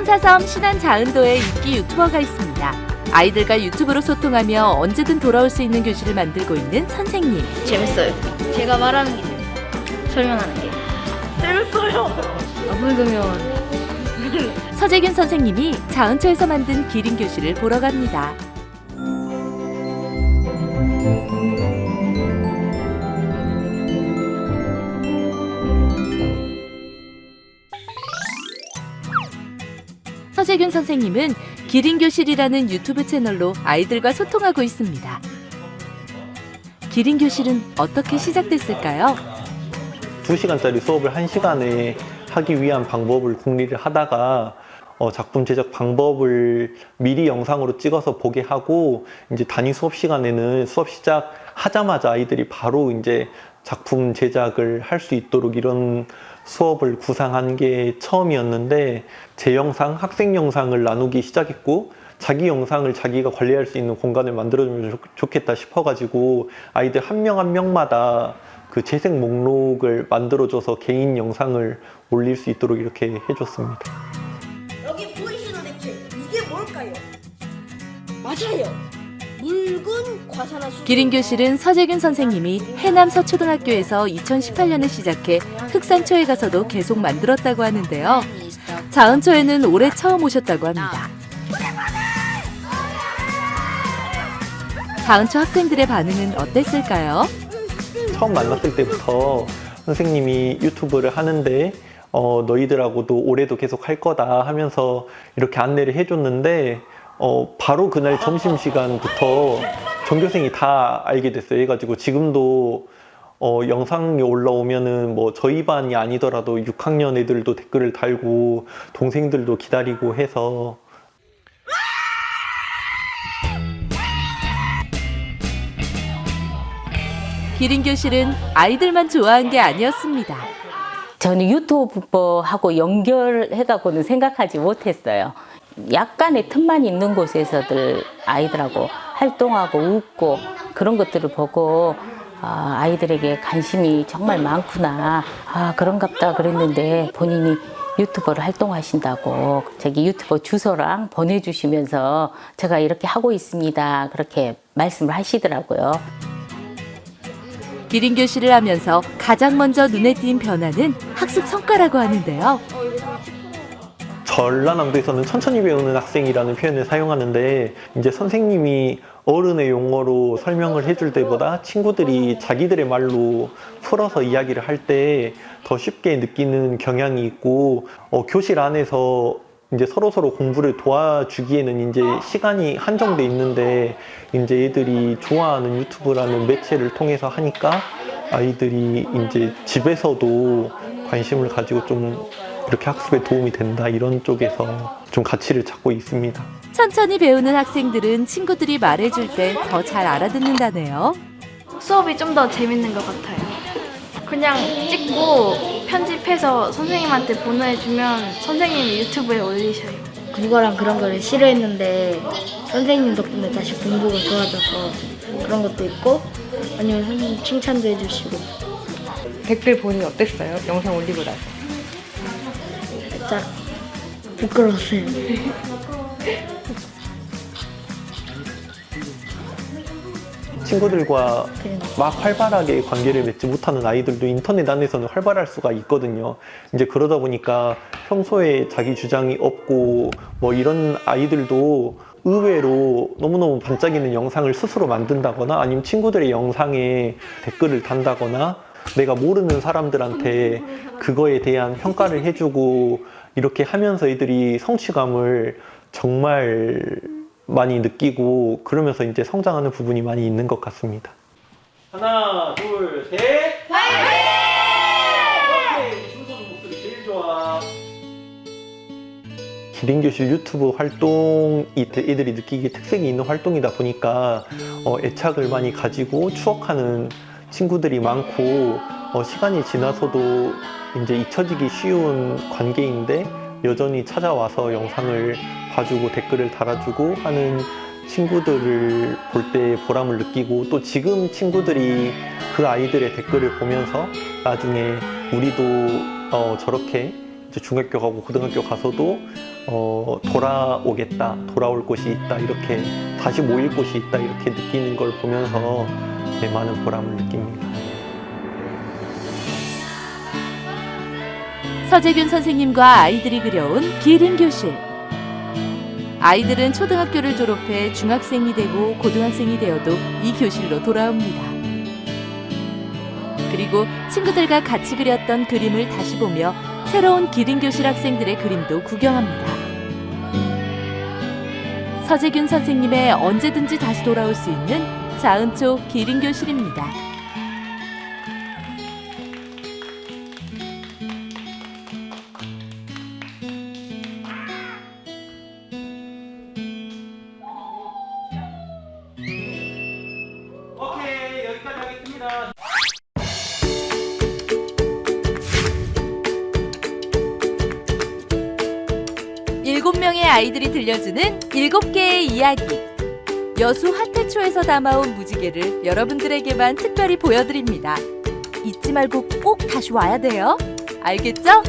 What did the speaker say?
신원사섬 신안자은도에 인기 유튜버가 있습니다. 아이들과 유튜브로 소통하며 언제든 돌아올 수 있는 교실을 만들고 있는 선생님. 재밌어요. 제가 말하는 게 재밌어요. 설명하는 게. 재밌어요. 안 읽으면 서재균 선생님이 자은초에서 만든 기린 교실을 보러 갑니다. 서재균 선생님은 기린 교실이라는 유튜브 채널로 아이들과 소통하고 있습니다. 기린 교실은 어떻게 시작됐을까요? 2시간짜리 수업을 1시간에 하기 위한 방법을 궁리를 하다가 어, 작품 제작 방법을 미리 영상으로 찍어서 보게 하고 이제 단위 수업 시간에는 수업 시작 하자마자 아이들이 바로 이제 작품 제작을 할 수 있도록 이런 수업을 구상한 게 처음이었는데 제 영상, 학생 영상을 나누기 시작했고 자기 영상을 자기가 관리할 수 있는 공간을 만들어주면 좋- 좋겠다 싶어가지고 아이들 한명한 명마다 그 재생 목록을 만들어줘서 개인 영상을 올릴 수 있도록 이렇게 해줬습니다. 여기 보이시는 액체 이게 뭘까요? 맞아요. 묽은 과산화수. 기린 교실은 서재균 선생님이 해남 서초등학교에서 2018년에 시작해 흑산초에 가서도 계속 만들었다고 하는데요. 자은초에는 올해 처음 오셨다고 합니다. 자은초 학생들의 반응은 어땠을까요? 처음 만났을 때부터 선생님이 유튜브를 하는데 어, 너희들하고도 올해도 계속 할 거다 하면서 이렇게 안내를 해줬는데 어, 바로 그날 점심시간부터 전교생이 다 알게 됐어요. 해가지고 지금도 어, 영상이 올라오면은 뭐 저희 반이 아니더라도 6학년 애들도 댓글을 달고 동생들도 기다리고 해서 기린 교실은 아이들만 좋아한 게 아니었습니다. 저는 유튜브하고 연결해가고는 생각하지 못했어요. 약간의 틈만 있는 곳에서들 아이들하고 활동하고 웃고 그런 것들을 보고 아, 아이들에게 관심이 정말 많구나. 아, 그런갑다 그랬는데 본인이 유튜버로 활동하신다고 저기 유튜버 주소랑 보내주시면서 제가 이렇게 하고 있습니다. 그렇게 말씀을 하시더라고요. 기린 교실을 하면서 가장 먼저 눈에 띈 변화는 학습 성과라고 하는데요. 전라남도에서는 천천히 배우는 학생이라는 표현을 사용하는데 이제 선생님이 어른의 용어로 설명을 해줄 때보다 친구들이 자기들의 말로 풀어서 이야기를 할 때 더 쉽게 느끼는 경향이 있고 어, 교실 안에서 이제 서로 서로 공부를 도와주기에는 이제 시간이 한정돼 있는데 이제 애들이 좋아하는 유튜브라는 매체를 통해서 하니까 아이들이 이제 집에서도 관심을 가지고 좀 이렇게 학습에 도움이 된다 이런 쪽에서 좀 가치를 찾고 있습니다. 천천히 배우는 학생들은 친구들이 말해줄 때 더 잘 알아듣는다네요. 수업이 좀 더 재밌는 것 같아요. 그냥 찍고 편집해서 선생님한테 보내주면 선생님이 유튜브에 올리셔요. 국어랑 그런 거를 싫어했는데 선생님 덕분에 다시 공부가 좋아져서 그런 것도 있고 아니면 선생님 칭찬도 해주시고 댓글 보니 어땠어요? 영상 올리고 나서. 살짝 부끄러웠어요. 친구들과 막 활발하게 관계를 맺지 못하는 아이들도 인터넷 안에서는 활발할 수가 있거든요. 이제 그러다 보니까 평소에 자기 주장이 없고 뭐 이런 아이들도 의외로 너무너무 반짝이는 영상을 스스로 만든다거나 아니면 친구들의 영상에 댓글을 단다거나 내가 모르는 사람들한테 그거에 대한 평가를 해주고 이렇게 하면서 애들이 성취감을 정말 많이 느끼고 그러면서 이제 성장하는 부분이 많이 있는 것 같습니다. 하나, 둘, 셋. 화이팅! 순서 목소리 제일 좋아. 기린 교실 유튜브 활동이 애들이 느끼기에 특색이 있는 활동이다 보니까 어, 애착을 많이 가지고 추억하는 친구들이 많고 어, 시간이 지나서도 이제 잊혀지기 쉬운 관계인데 여전히 찾아와서 영상을 봐주고 댓글을 달아주고 하는 친구들을 볼 때 보람을 느끼고 또 지금 친구들이 그 아이들의 댓글을 보면서 나중에 우리도 어, 저렇게 중학교 가고 고등학교 가서도 어, 돌아오겠다, 돌아올 곳이 있다, 이렇게 다시 모일 곳이 있다, 이렇게 느끼는 걸 보면서 네, 많은 보람을 느낍니다. 서재균 선생님과 아이들이 그려온 기린 교실. 아이들은 초등학교를 졸업해 중학생이 되고 고등학생이 되어도 이 교실로 돌아옵니다. 그리고 친구들과 같이 그렸던 그림을 다시 보며 새로운 기린 교실 학생들의 그림도 구경합니다. 서재균 선생님의 언제든지 다시 돌아올 수 있는 자은초 기린 교실입니다. 명의 아이들이 들려주는 일곱 개의 이야기. 여수 하태초에서 담아온 무지개를 여러분들에게만 특별히 보여드립니다. 잊지 말고 꼭 다시 와야 돼요. 알겠죠?